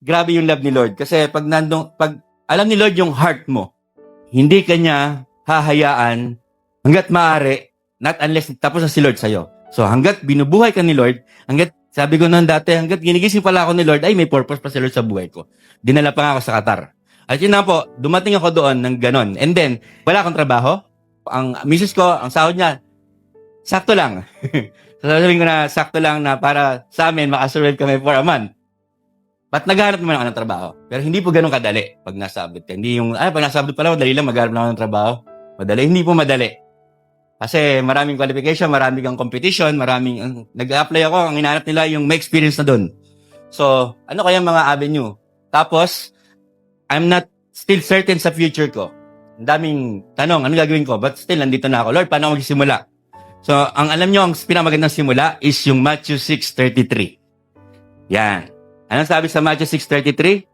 grabe yung love ni Lord. Kasi pag nandong, pag alam ni Lord yung heart mo, hindi ka niya hahayaan hanggat maaari, not unless tapos na si Lord sa'yo. So hanggat binubuhay ka ni Lord, hanggat sabi ko noon dati, hanggat ginigising pala ako ni Lord, ay may purpose pa si Lord sa buhay ko. Dinala pa nga ako sa Qatar. At yun na po, dumating ako doon ng ganon. And then, wala akong trabaho. Ang misis ko, ang sahod niya, sakto lang. Sasabihin ko na sakto lang na para sa amin, makasurvive kami for a month. But naghahanap naman ako ng trabaho. Pero hindi po ganun kadali pag nasa abroad ka. Hindi yung, ay, pag nasa abroad pala, madali lang maghanap na ng trabaho. Madali. Hindi po madali. Kasi maraming qualification, maraming kang competition, maraming, nag-apply ako, ang hinahanap nila yung may experience na doon. So, ano kaya mga avenue? Tapos, I'm not still certain sa future ko. Ang daming tanong, ano gagawin ko? But still, nandito na ako. Lord, paano ako magsisimula? So, ang alam nyo, ang pinamagandang simula is yung Matthew 6.33. Yan. Anong sabi sa Matthew 6.33?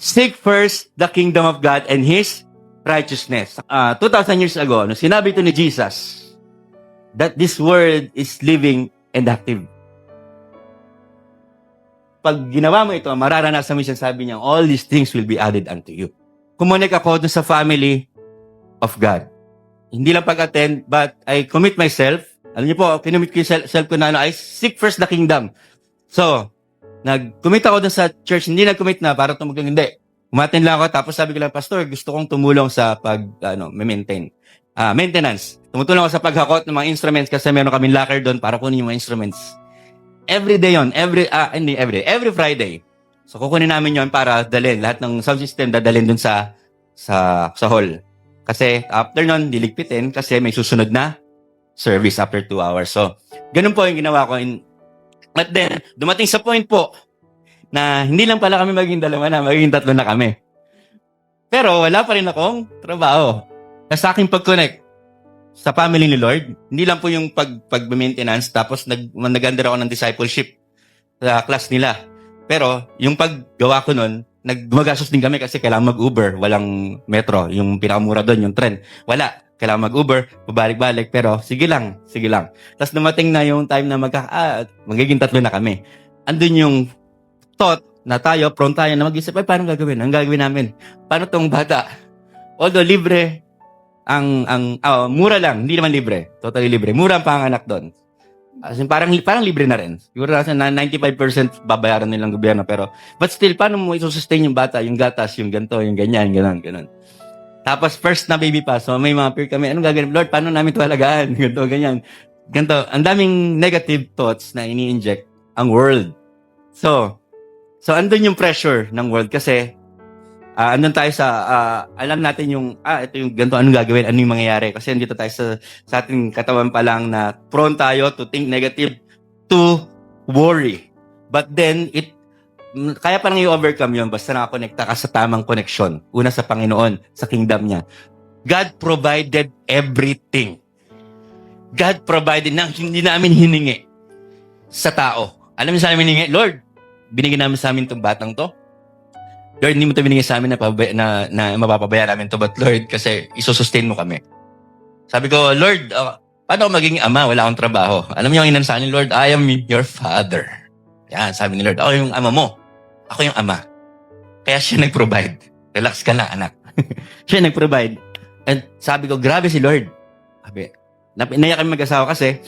Seek first the kingdom of God and His righteousness. Ah, 2,000 years ago, no, sinabi ito ni Jesus that this world is living and active. Pag ginawa mo ito, mararanasan mo siya, sabi niya, all these things will be added unto you. Kumunik ako dun sa family of God. Hindi lang pag-attend, but I commit myself. Alam niyo po, kinumit ko yung self, self ko na ano, I seek first the kingdom. So, nag-commit ako dun sa church, hindi nag-commit na para tumulong, hindi. Umaten lang ako, tapos sabi ko lang, Pastor, gusto kong tumulong sa pag, ano, maintain. Ah, maintenance. Tumutulong ako sa paghakot ng mga instruments kasi meron kaming locker doon para kunin yung mga instruments. Every day yon, every, ah, hindi every day, every Friday. So, kukunin namin yon para dalhin. Lahat ng sound system dadalhin dun sa, sa, sa hall. Kasi after nun, diligpitin kasi may susunod na service after two hours. So, ganun po yung ginawa ko. In, but then, dumating sa point po na hindi lang pala kami maging dalawa na, magiging tatlo na kami. Pero wala pa rin akong trabaho. Sa aking pag-connect sa family ni Lord, hindi lang po yung pag, pag-maintenance, tapos nag, nag-under ako ng discipleship sa class nila. Pero yung paggawa ko nun, nagmagastos din kami kasi kailangan mag-Uber, walang metro, yung pinakamura doon, yung trend. Wala, kailangan mag-Uber, pabalik-balik, pero sige lang, sige lang. Tapos dumating na yung time na magka, ah, magiging tatlo na kami. Andun yung thought na tayo, prone tayo na mag-isip, ay, paano gagawin? Ang gagawin namin? Paano tong bata? Although libre, ang, ang, ah, mura lang, hindi naman libre. Totally libre. Mura ang panganak doon. As in, parang, parang libre na rin. Siguro nasa na 95% babayaran nilang gobyerno. Pero, but still, paano mo isusustain yung bata, yung gatas, yung ganto, yung ganyan, ganon, ganon. Tapos, first na baby pa. So, may mga peer kami, anong gagawin? Lord, paano namin ito alagaan? Ganto, ganyan. Ganto. Ang daming negative thoughts na ini-inject ang world. So, so andun yung pressure ng world kasi ah andun tayo sa ah, alam natin yung ah ito yung ganito anong gagawin ano yung mangyayari kasi andito tayo sa sa ating katawan pa lang na prone tayo to think negative to worry but then it kaya pa lang i-overcome yun basta nakakonekta ka sa tamang connection una sa Panginoon sa kingdom niya God provided everything God provided na hindi namin hiningi sa tao alam niyo sa amin hiningi Lord binigyan namin sa amin tong batang to Lord, hindi mo ito binigay sa amin na, na, na mapapabaya namin to, but Lord, kasi isusustain mo kami. Sabi ko, Lord, uh, paano ako magiging ama? Wala akong trabaho. Alam niyo ang inan sa akin, Lord, I am your father. Yan, sabi ni Lord, ako yung ama mo. Ako yung ama. Kaya siya nag-provide. Relax ka na, anak. siya nag-provide. And sabi ko, grabe si Lord. Sabi, naiyak kami mag-asawa kasi,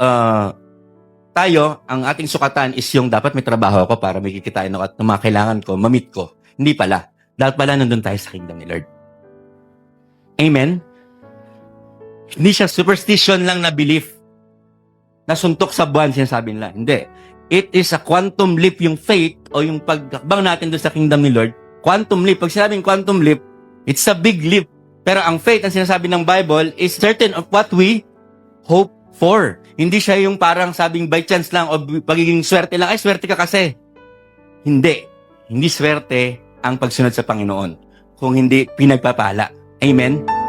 uh, tayo, ang ating sukatan is yung dapat may trabaho ako para may kikitain ako at ng mga kailangan ko, mamit ko. Hindi pala. Dapat pala nandun tayo sa kingdom ni Lord. Amen? Hindi siya superstition lang na belief. Nasuntok sa buwan, sinasabi nila. Hindi. It is a quantum leap yung faith o yung pagkakbang natin doon sa kingdom ni Lord. Quantum leap. Pag sinabing quantum leap, it's a big leap. Pero ang faith, ang sinasabi ng Bible, is certain of what we hope for. Hindi siya yung parang sabing by chance lang o pagiging swerte lang. Ay, swerte ka kasi. Hindi. Hindi swerte ang pagsunod sa Panginoon. Kung hindi pinagpapala. Amen?